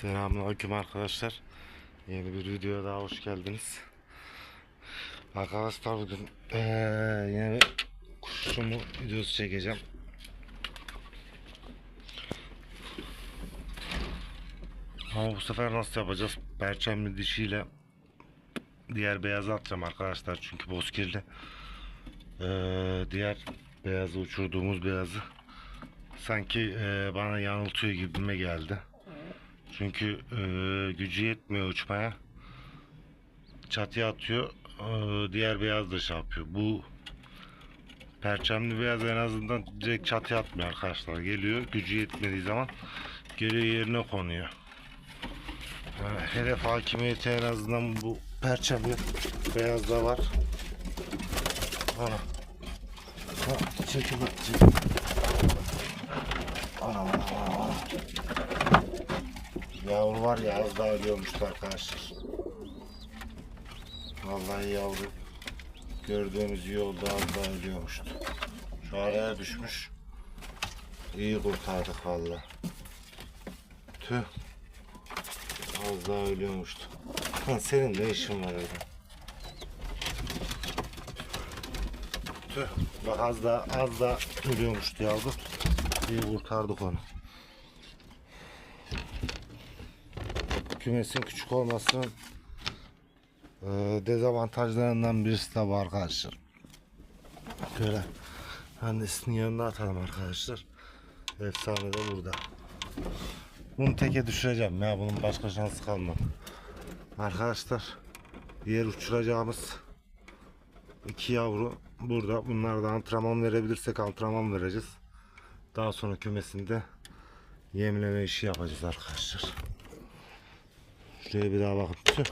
Selamünaleyküm arkadaşlar. Yeni bir videoya daha hoş geldiniz. Arkadaşlar bugün eee, yine bir kuşumu videosu çekeceğim. Ama bu sefer nasıl yapacağız? Perçemli dişiyle diğer beyazı atacağım arkadaşlar çünkü bozkirli. Eee, diğer beyazı uçurduğumuz beyazı sanki eee, bana yanıltıyor gibime geldi. Çünkü eee, gücü yetmiyor uçmaya. Çatıya atıyor. eee, diğer beyaz da şey yapıyor. Bu perçemli beyaz en azından direkt çatıya atmıyor arkadaşlar. Geliyor gücü yetmediği zaman geliyor yerine konuyor. Yani hedef hakimiyeti en azından bu perçemli beyazda var. Ana. Ha, çekil çekil. Ana, ana, ana. Yavru var ya az daha ölüyormuştu arkadaşlar. Vallahi yavru gördüğümüz yolda az daha ölüyormuştu. Şu araya düşmüş. İyi kurtardık vallahi. Tüh. Az daha ölüyormuştu. Senin ne işin var öyle? Tüh. Bak az daha az daha ölüyormuştu yavru. İyi kurtardık onu. Kümesin küçük olmasının e, dezavantajlarından birisi de bu arkadaşlar. Şöyle annesinin yanına atalım arkadaşlar. Efsane de burada. Bunu teke düşüreceğim ya bunun başka şansı kalmadı. Arkadaşlar diğer uçuracağımız iki yavru burada. Bunlardan antrenman verebilirsek antrenman vereceğiz. Daha sonra kümesinde yemleme işi yapacağız arkadaşlar. Şuraya bir daha bakın. Tüh.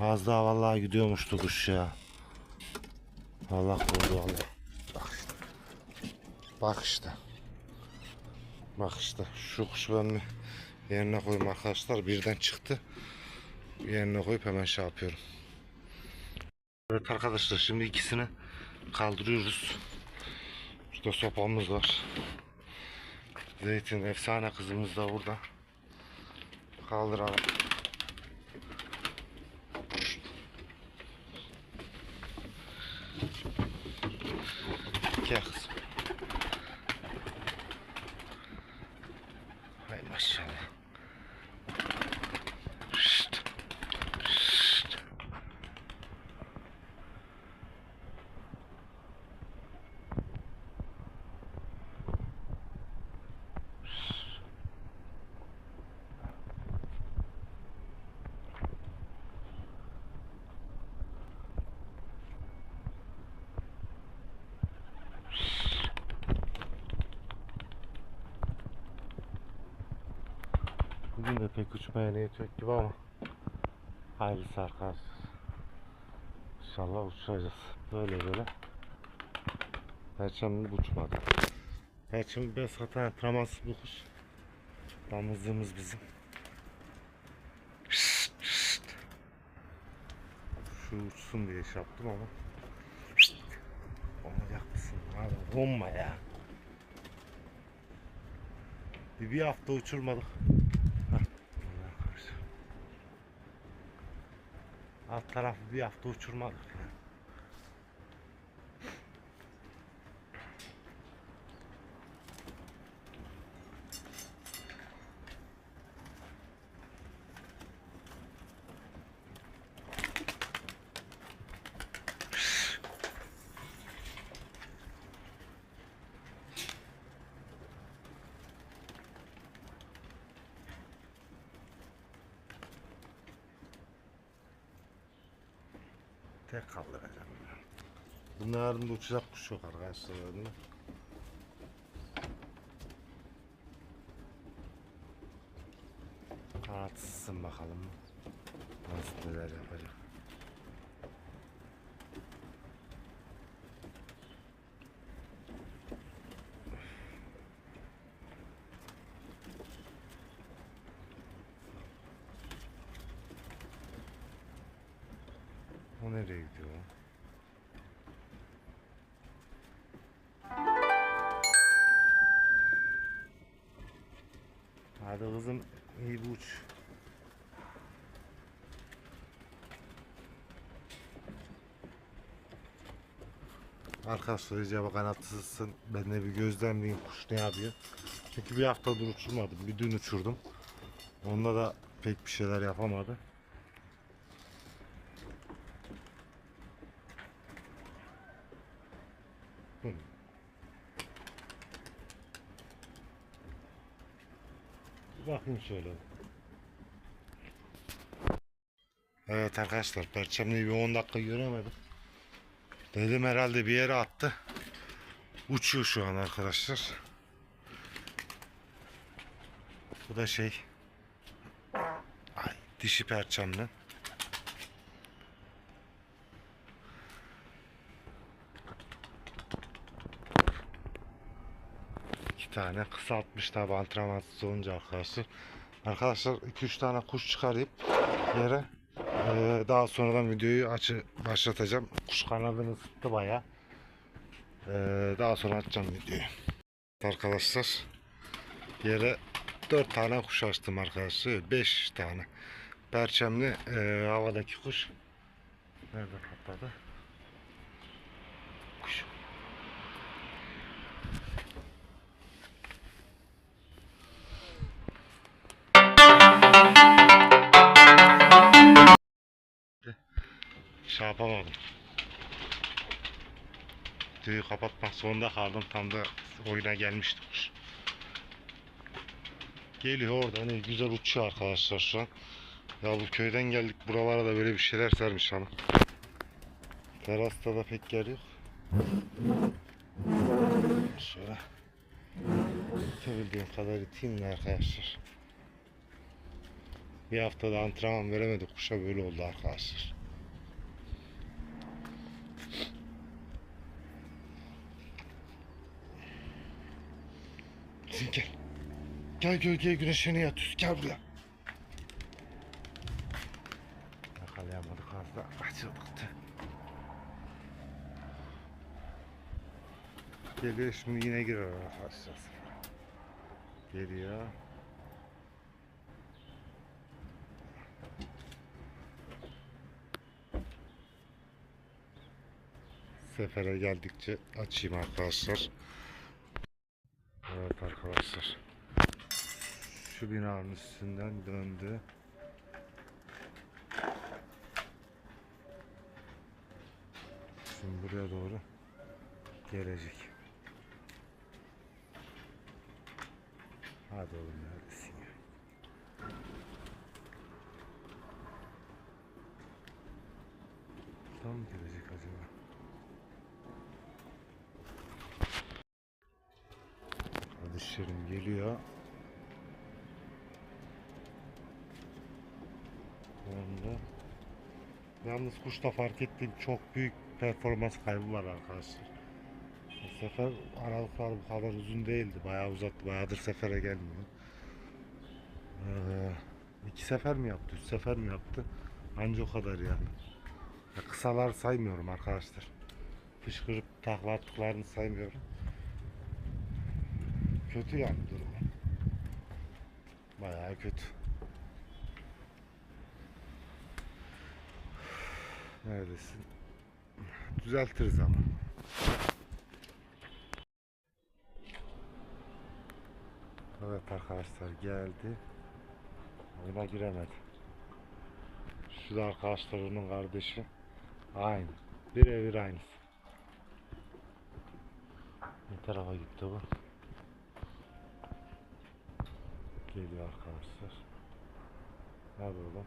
Az daha vallahi gidiyormuştu kuş ya. Allah korudu Allah. Bak işte. Bak işte. Bak işte. Şu kuşu ben yerine koyayım arkadaşlar. Birden çıktı. Yerine koyup hemen şey yapıyorum. Evet arkadaşlar şimdi ikisini kaldırıyoruz. Şurada sopamız var. Zeytin efsane kızımız da burada. Kaldıralım. Gel kızım. Hay maşallah. Şşt. Şşt. Bugün de pek uçmaya niyet yok gibi ama hayırlısı arkadaşlar. İnşallah uçacağız. Böyle böyle. Perçemli uçmadı. Perçemli ben zaten antrenmansız bir kuş. Damızlığımız bizim. Şşt, şşt. Şu uçsun diye şey yaptım ama. Şşt. Olacak mısın? Abi donma ya. Bir, bir hafta uçurmadık. Allah korusun. Alt tarafı bir hafta uçurmadık. ya. Tek kaldıracağım. ya. Bunların da uçacak kuş yok arkadaşlar. önüne. Kanatsızsın bakalım. Nasıl neler yapacak. O nereye gidiyor? lan? Hadi kızım İyi bir uç. Arkadaşlar icaba kanatsızsın. Ben de bir gözlemleyeyim kuş ne yapıyor. Çünkü bir haftadır uçurmadım. Bir dün uçurdum. Onda da pek bir şeyler yapamadı. Bakayım şöyle. Evet arkadaşlar perçemliği bir 10 dakika göremedim. Dedim herhalde bir yere attı. Uçuyor şu an arkadaşlar. Bu da şey. Ay dişi perçemli. İki tane kısaltmış tabi antrenmansız olunca arkadaşlar. Arkadaşlar 2-3 tane kuş çıkarıp yere ee, daha sonradan videoyu açı başlatacağım. Kuş kanadını ısıttı baya. Ee, daha sonra açacağım videoyu. Arkadaşlar yere 4 tane kuş açtım arkadaşlar. 5 tane. Perçemli ee, havadaki kuş. Nerede patladı? Şey yapamadım. Videoyu kapatmak zorunda kaldım. Tam da oyuna gelmişti kuş. Geliyor orada ne güzel uçuyor arkadaşlar şu an. Ya bu köyden geldik buralara da böyle bir şeyler sermiş hanım. Terasta da pek yer yok. Şöyle. İtebildiğim kadar iteyim de arkadaşlar. Bir haftada antrenman veremedik kuşa böyle oldu arkadaşlar. Sen gel. Gel gölgeye güneşine yatıyoruz. Gel buraya. Yakalayamadık az da kaçırdık. Geliyor şimdi yine girer arkadaşlar. Geliyor. Sefere geldikçe açayım arkadaşlar. Evet arkadaşlar. Şu binanın üstünden döndü. Şimdi buraya doğru gelecek. Hadi oğlum neredesin ya? Tam gelecek acaba? Kardeşlerim geliyor. Onda. Yalnız kuşta fark ettiğim çok büyük performans kaybı var arkadaşlar. Bu sefer aralıklar bu kadar uzun değildi. Bayağı uzattı. Bayağıdır sefere gelmiyor. Ee, iki sefer mi yaptı? Üç sefer mi yaptı? Anca o kadar yani. Ya kısalar saymıyorum arkadaşlar. Fışkırıp takla attıklarını saymıyorum. Kötü yani durumu. Bayağı kötü. Neredesin? Düzeltiriz ama. Evet arkadaşlar geldi. Oyuna giremedi. Şu da arkadaşlar onun kardeşi. Aynı. Birebir aynısı. Ne tarafa gitti bu? Geliyor arkadaşlar. Hadi oğlum.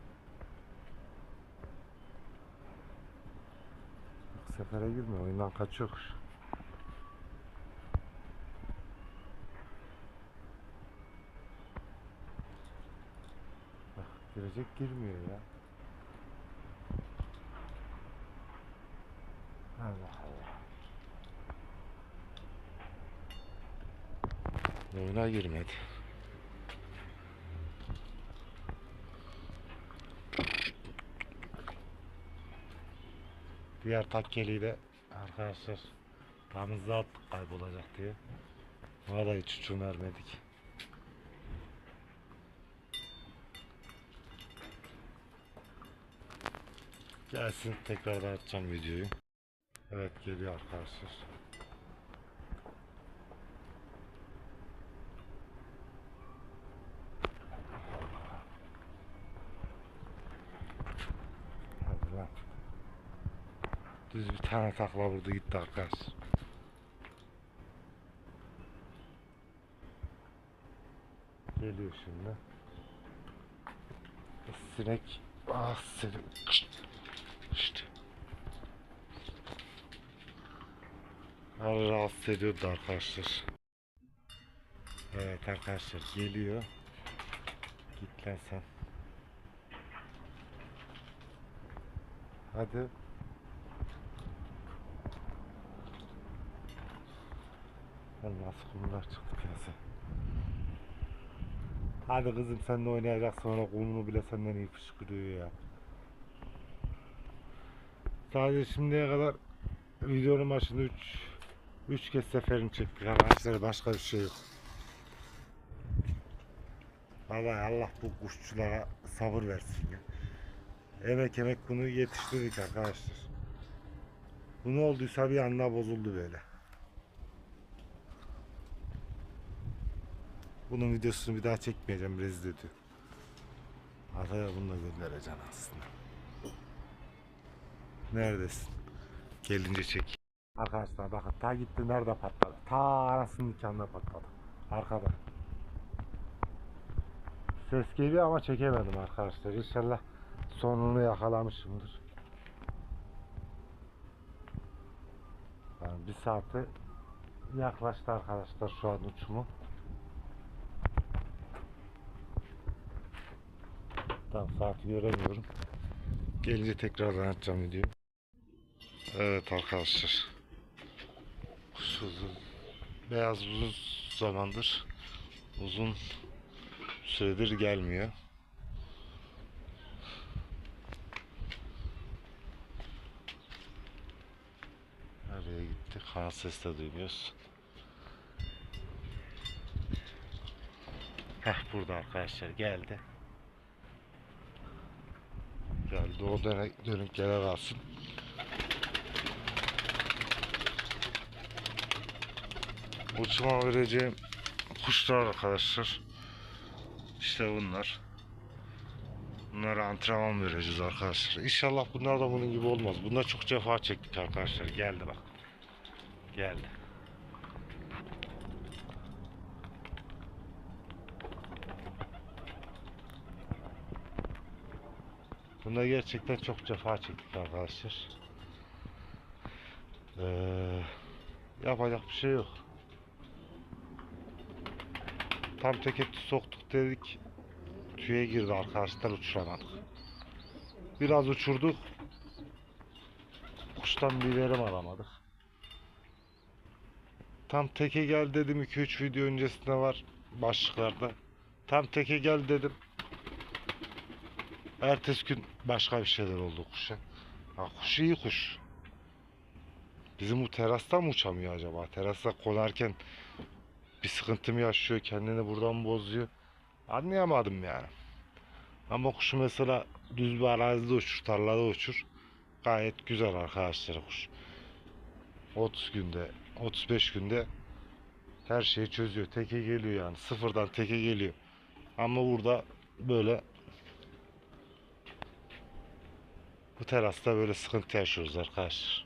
Bak sefere girmiyor. Oyundan kaçıyor. Bak girecek girmiyor ya. Allah Allah. Oyuna girmedi. Diğer takkeliyi de arkadaşlar damızda attık kaybolacak diye. Buna da hiç uçum vermedik. Gelsin tekrardan atacağım videoyu. Evet geliyor arkadaşlar. Tane takla vurdu gitti arkadaşlar. Geliyor şimdi. Sinek. Ah seni. Kışt. Her rahatsız ediyordu arkadaşlar. Evet arkadaşlar geliyor. Git lan sen. Hadi. Lan nasıl kumlar çıktı piyasa. Hadi kızım sen de oynayacak sonra kumunu bile senden iyi fışkırıyor ya. Sadece şimdiye kadar videonun başında 3 3 kez seferini çektik arkadaşlar başka bir şey yok. Vallahi Allah bu kuşçulara sabır versin ya. Emek emek bunu yetiştirdik arkadaşlar. Bu ne olduysa bir anda bozuldu böyle. Bunun videosunu bir daha çekmeyeceğim rezil ediyor. Adaya bunu göndereceğim aslında. Neredesin? Gelince çek. Arkadaşlar bakın ta gitti nerede patladı? Ta anasının nikahında patladı. Arkada. Ses geliyor ama çekemedim arkadaşlar. İnşallah sonunu yakalamışımdır. Yani bir saate yaklaştı arkadaşlar şu an uçumu. Tam saati göremiyorum. Gelince tekrardan açacağım videoyu. Evet arkadaşlar. Kuş uzun. Beyaz uzun zamandır uzun süredir gelmiyor. Nereye gitti? Kan ses de duymuyoruz. Heh burada arkadaşlar geldi. Geldi o dönüp gele kalsın. Uçuma vereceğim kuşlar arkadaşlar. İşte bunlar. Bunlara antrenman vereceğiz arkadaşlar. İnşallah bunlar da bunun gibi olmaz. Bunlar çok cefa çektik arkadaşlar. Geldi bak. Geldi. Bunda gerçekten çok cefa çektik arkadaşlar. Ee, yapacak bir şey yok. Tam teke soktuk dedik. Tüye girdi arkadaşlar uçuramadık. Biraz uçurduk. Kuştan bir verim alamadık. Tam teke gel dedim 2-3 video öncesinde var başlıklarda. Tam teke gel dedim. Ertesi gün başka bir şeyler oldu kuşa. Ha, kuş iyi kuş. Bizim bu terasta mı uçamıyor acaba? Terasta konarken bir sıkıntı mı yaşıyor? Kendini buradan bozuyor? Anlayamadım yani. Ama kuşu mesela düz bir arazide uçur, tarlada uçur. Gayet güzel arkadaşlar kuş. 30 günde, 35 günde her şeyi çözüyor. Teke geliyor yani. Sıfırdan teke geliyor. Ama burada böyle Bu terasta böyle sıkıntı yaşıyoruz arkadaşlar.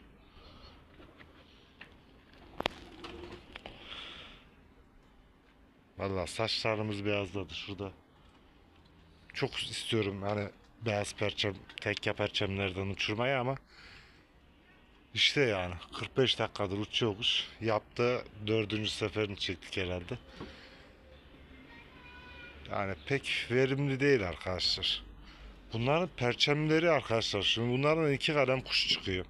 Vallahi saçlarımız beyazladı şurada. Çok istiyorum hani beyaz perçem, tekke perçemlerden uçurmayı ama işte yani 45 dakikadır uçuyormuş. Yaptığı dördüncü seferini çektik herhalde. Yani pek verimli değil arkadaşlar. Bunların perçemleri arkadaşlar. Şimdi bunların iki kalem kuş çıkıyor.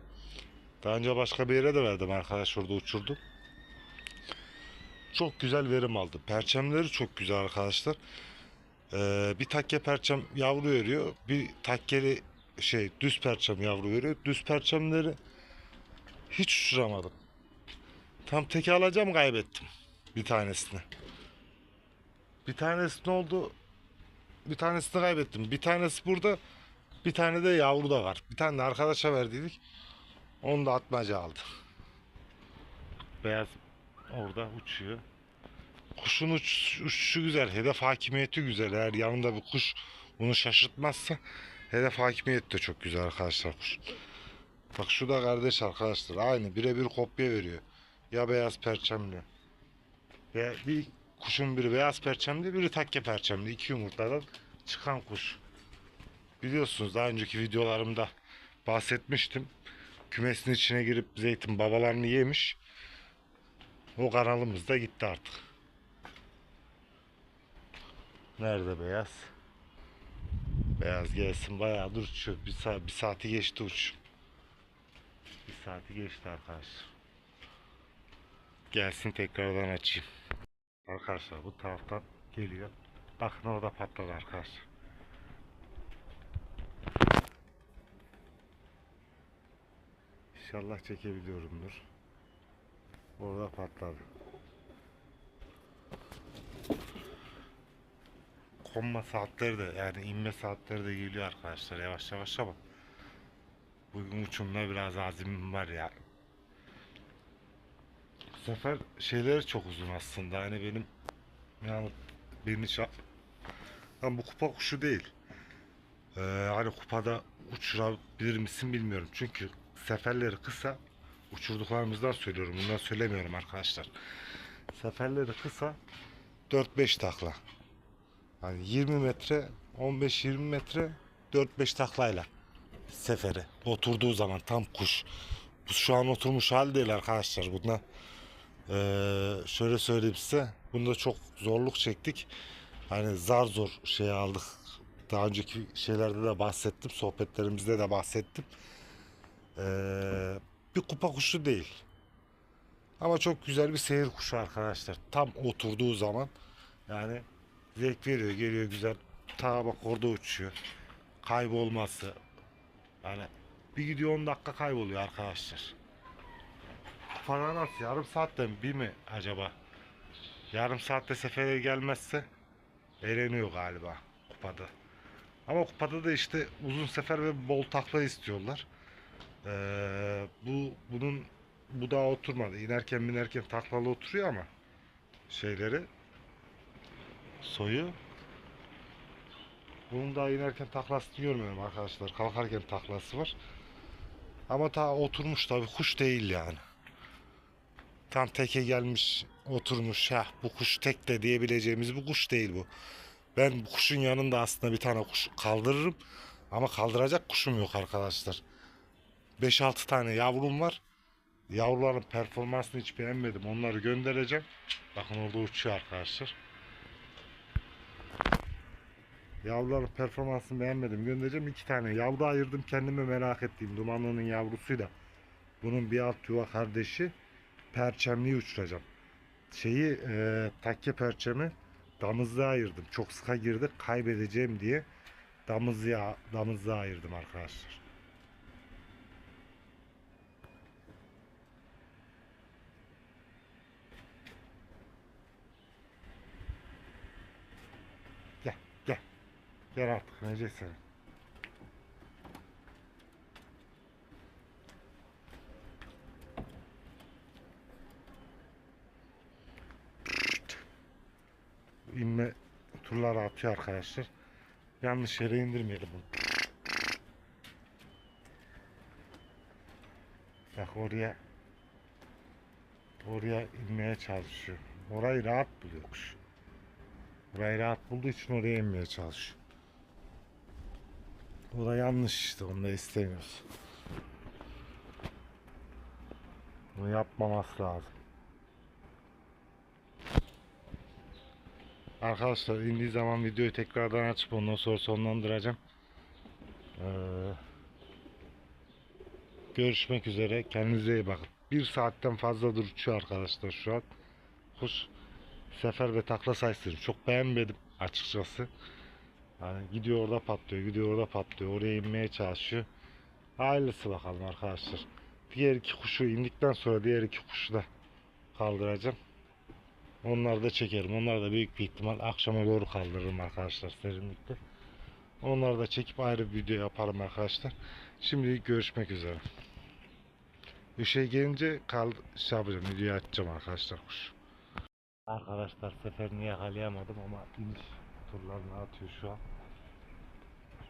Daha önce başka bir yere de verdim arkadaş orada uçurdu. Çok güzel verim aldı. Perçemleri çok güzel arkadaşlar. Ee, bir takke perçem yavru veriyor. Bir takkeli şey düz perçem yavru veriyor. Düz perçemleri hiç uçuramadım. Tam teke alacağım kaybettim. Bir tanesini. Bir tanesi ne oldu? Bir tanesini kaybettim. Bir tanesi burada Bir tane de yavru da var. Bir tane de arkadaşa verdiydik. Onu da atmaca aldı. Beyaz orada uçuyor. Kuşun uç, uçuşu güzel. Hedef hakimiyeti güzel. Eğer yanında bir kuş bunu şaşırtmazsa hedef hakimiyeti de çok güzel arkadaşlar kuş. Bak şu da kardeş arkadaşlar. Aynı birebir kopya veriyor. Ya beyaz perçemli. Ve bir kuşun biri beyaz perçemli, biri takke perçemli. İki yumurtadan çıkan kuş. Biliyorsunuz daha önceki videolarımda bahsetmiştim. Kümesin içine girip zeytin babalarını yemiş. O kanalımız da gitti artık. Nerede beyaz? Beyaz gelsin bayağıdır uçuyor. Bir, saat, bir saati geçti uç. Bir saati geçti arkadaşlar. Gelsin tekrardan açayım. Arkadaşlar bu taraftan geliyor. Bakın orada patladı arkadaşlar. İnşallah çekebiliyorumdur. Orada patladı. Konma saatleri de yani inme saatleri de geliyor arkadaşlar yavaş yavaş ama bugün uçumda biraz azimim var ya. Sefer şeyleri çok uzun aslında hani benim yani beni ça- Lan bu kupa kuşu değil. Ee, hani kupada uçurabilir misin bilmiyorum. Çünkü seferleri kısa. Uçurduklarımızdan söylüyorum. Bundan söylemiyorum arkadaşlar. Seferleri kısa. 4-5 takla. Hani 20 metre, 15-20 metre 4-5 taklayla seferi. Oturduğu zaman tam kuş. Bu şu an oturmuş hal değil arkadaşlar. Bunda ee, şöyle söyleyeyim size. Bunda çok zorluk çektik. Hani zar zor şey aldık. Daha önceki şeylerde de bahsettim. Sohbetlerimizde de bahsettim. Ee, bir kupa kuşu değil. Ama çok güzel bir seyir kuşu arkadaşlar. Tam oturduğu zaman yani zevk veriyor. Geliyor güzel. Ta bak orada uçuyor. Kaybolması. Yani bir gidiyor 10 dakika kayboluyor arkadaşlar. Nasıl? Yarım saatten bir mi acaba? Yarım saatte sefere gelmezse eğleniyor galiba kupada. Ama kupada da işte uzun sefer ve bol takla istiyorlar. Ee, bu bunun bu daha oturmadı. İnerken binerken taklalı oturuyor ama şeyleri soyu bunun daha inerken taklasını görmedim arkadaşlar. Kalkarken taklası var. Ama ta oturmuş tabi kuş değil yani. Tam teke gelmiş oturmuş ya bu kuş tek de diyebileceğimiz bir kuş değil bu. Ben bu kuşun yanında aslında bir tane kuş kaldırırım. Ama kaldıracak kuşum yok arkadaşlar. 5-6 tane yavrum var. Yavruların performansını hiç beğenmedim. Onları göndereceğim. Bakın orada uçuyor arkadaşlar. Yavruların performansını beğenmedim. Göndereceğim. iki tane yavru ayırdım. Kendime merak ettiğim dumanlının yavrusuyla. Bunun bir alt yuva kardeşi. Perçemliği uçuracağım. Şeyi e, takke perçemi damızlığa ayırdım. Çok sıka girdi. Kaybedeceğim diye damızlığa, damızlığa ayırdım arkadaşlar. Gel, artık Necdet inme turları atıyor arkadaşlar. Yanlış yere indirmeyelim bunu. Bak oraya oraya inmeye çalışıyor. Orayı rahat buluyor kuş. Orayı rahat bulduğu için oraya inmeye çalışıyor. O da yanlış işte onu da istemiyoruz. Bunu yapmaması lazım. Arkadaşlar indiği zaman videoyu tekrardan açıp ondan sonra sonlandıracağım. Ee, görüşmek üzere. Kendinize iyi bakın. Bir saatten fazladır uçuyor arkadaşlar şu an. Kuş sefer ve takla sayısını çok beğenmedim açıkçası. Yani gidiyor orada patlıyor, gidiyor orada patlıyor. Oraya inmeye çalışıyor. Hayırlısı bakalım arkadaşlar. Diğer iki kuşu indikten sonra diğer iki kuşu da kaldıracağım. Onları da çekerim. Onları da büyük bir ihtimal akşama doğru kaldırırım arkadaşlar serinlikte. Onları da çekip ayrı bir video yapalım arkadaşlar. Şimdilik görüşmek üzere. Şey gelince kal şey yapacağım videoyu açacağım arkadaşlar kuş. Arkadaşlar seferini yakalayamadım ama iniş turlarını atıyor şu an.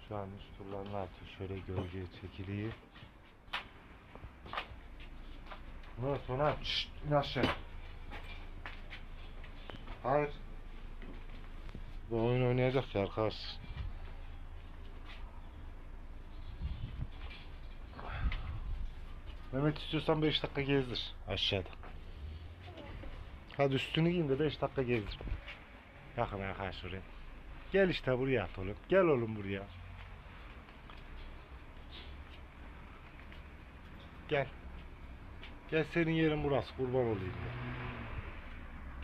Şu an iniş turlarını atıyor. Şöyle gölgeye çekiliyor. Ne sonra şşt in aşağı. Hayır. Bu oyun oynayacak ya arkadaşlar. Mehmet istiyorsan 5 dakika gezdir aşağıda. Hadi üstünü giyin de 5 dakika gezdir. Yakın yakın şuraya. Gel işte buraya at oğlum. Gel oğlum buraya. Gel. Gel senin yerin burası kurban olayım ya.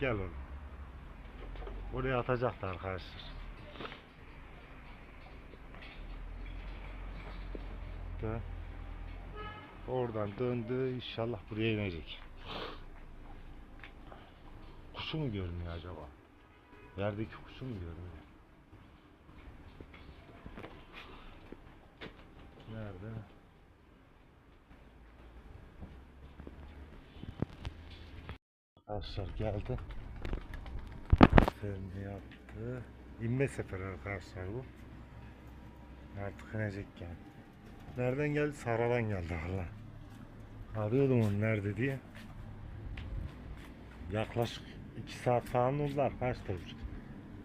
Gel oğlum. Oraya atacaktı arkadaşlar. Dön. Oradan döndü inşallah buraya inecek. Kuşu mu görmüyor acaba? Yerdeki kuşu mu görmüyor? Nerede? Arkadaşlar geldi. Seferini yaptı. İnme seferi arkadaşlar bu. Artık inecek. Nereden geldi? Saradan geldi Allah. Arıyordum onu nerede diye. Yaklaşık 2 saat falan oldu arkadaşlar.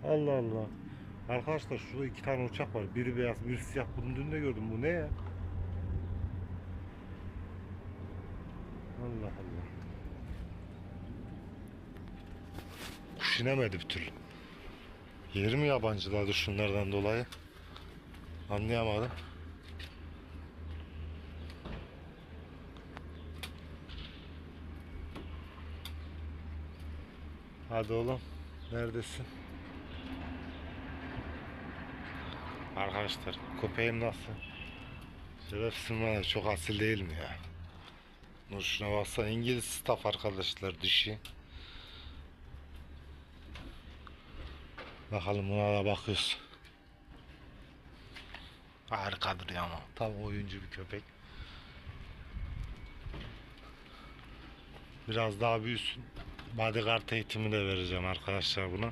Allah Allah. Arkadaşlar şurada iki tane uçak var. Biri beyaz, biri siyah. Bunu dün de gördüm. Bu ne ya? Allah Allah. Kuş inemedi bir türlü. Yeri mi yabancıladı şunlardan dolayı? Anlayamadım. Hadi oğlum. Neredesin? Arkadaşlar köpeğim nasıl? Şerefsin ya, çok asil değil mi ya? Dur şuna baksana İngiliz staff arkadaşlar dişi. Bakalım buna da bakıyoruz. Harikadır ya ama. Tam oyuncu bir köpek. Biraz daha büyüsün. Bodyguard eğitimi de vereceğim arkadaşlar buna.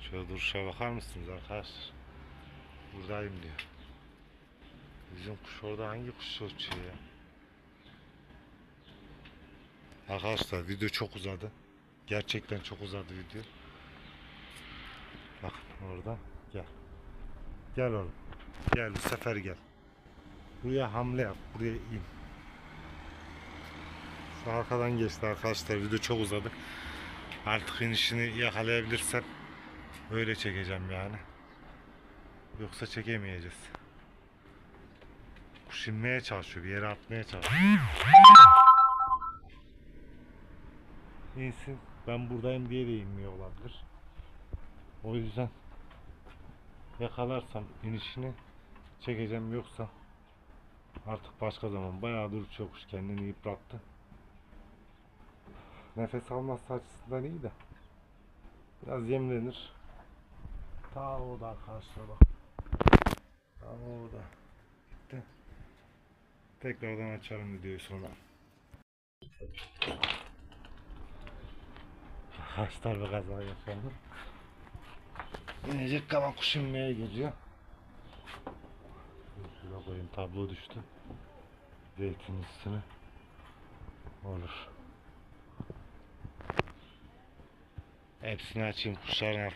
Şöyle duruşa bakar mısınız arkadaşlar? Buradayım diyor. Bizim kuş orada hangi kuş uçuyor ya? Arkadaşlar video çok uzadı. Gerçekten çok uzadı video. Orada gel. Gel oğlum. Gel bu sefer gel. Buraya hamle yap. Buraya in. Şu arkadan geçti arkadaşlar. Video çok uzadı. Artık inişini yakalayabilirsem öyle çekeceğim yani. Yoksa çekemeyeceğiz. Kuş inmeye çalışıyor. Bir yere atmaya çalışıyor. İnsin. Ben buradayım diye de inmiyor olabilir. O yüzden yakalarsam inişini çekeceğim yoksa artık başka zaman bayağı dur çok kuş kendini yıprattı. Nefes alması açısından iyi de biraz yemlenir. Ta orada arkadaşlar bak. Ta orada. Gitti. Tekrardan açarım videoyu sonra. Arkadaşlar bir kaza yaşandı. İnecek kalan kuş inmeye geliyor. Şuraya koyayım tablo düştü. Zeytin üstüne. Olur. Hepsini açayım kuşların alt.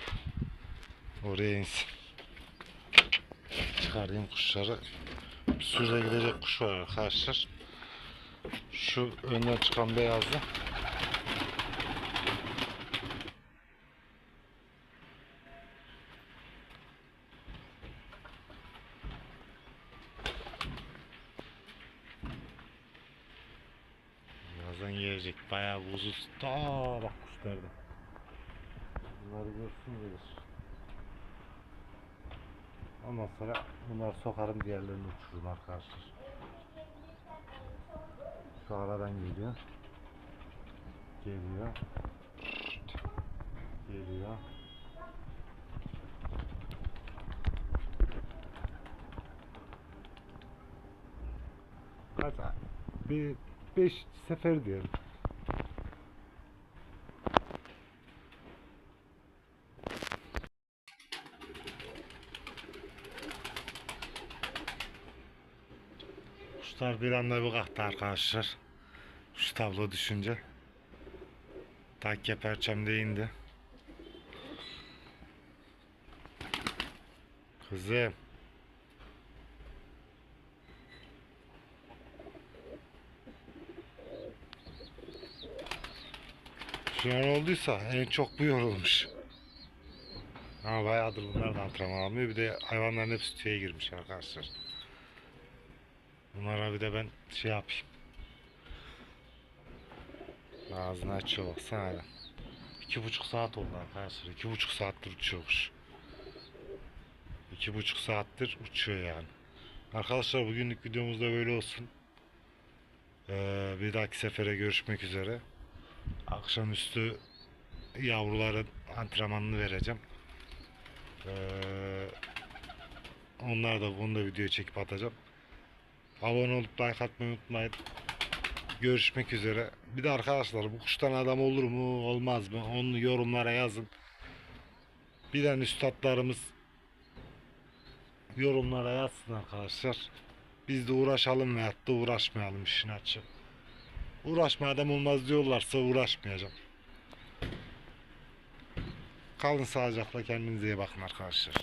Oraya insin. Çıkarayım kuşları. Bir sürü gidecek kuş var arkadaşlar. Şu önden çıkan beyazlı. bayağı buzuz. Ta bak kuşlarda. Bunları görsün gelir. Ondan sonra bunlar sokarım diğerlerini uçururum arkadaşlar. Şu aradan geliyor. Geliyor. Geliyor. Kaç? Bir beş sefer diyelim. Kuşlar bir anda bir kalktı arkadaşlar. Şu tablo düşünce. Takke perçemde indi. Kızım. Şu an olduysa en çok bu yorulmuş. Ama bayağıdır bunlar da antrenman almıyor. Bir de hayvanların hepsi tüye girmiş arkadaşlar. Bunlara bir de ben şey yapayım. Ağzını açıyor baksana hala. İki buçuk saat oldu arkadaşlar. İki buçuk saattir uçuyormuş. İki buçuk saattir uçuyor yani. Arkadaşlar bugünlük videomuz da böyle olsun. Ee, bir dahaki sefere görüşmek üzere. Akşamüstü yavruların antrenmanını vereceğim. Ee, onlar da bunu da video çekip atacağım. Abone olup like atmayı unutmayın. Görüşmek üzere. Bir de arkadaşlar bu kuştan adam olur mu olmaz mı onu yorumlara yazın. Bilen üstadlarımız yorumlara yazsın arkadaşlar. Biz de uğraşalım veyahut da uğraşmayalım işin açı. Uğraşma adam olmaz diyorlarsa uğraşmayacağım. Kalın sağlıcakla kendinize iyi bakın arkadaşlar.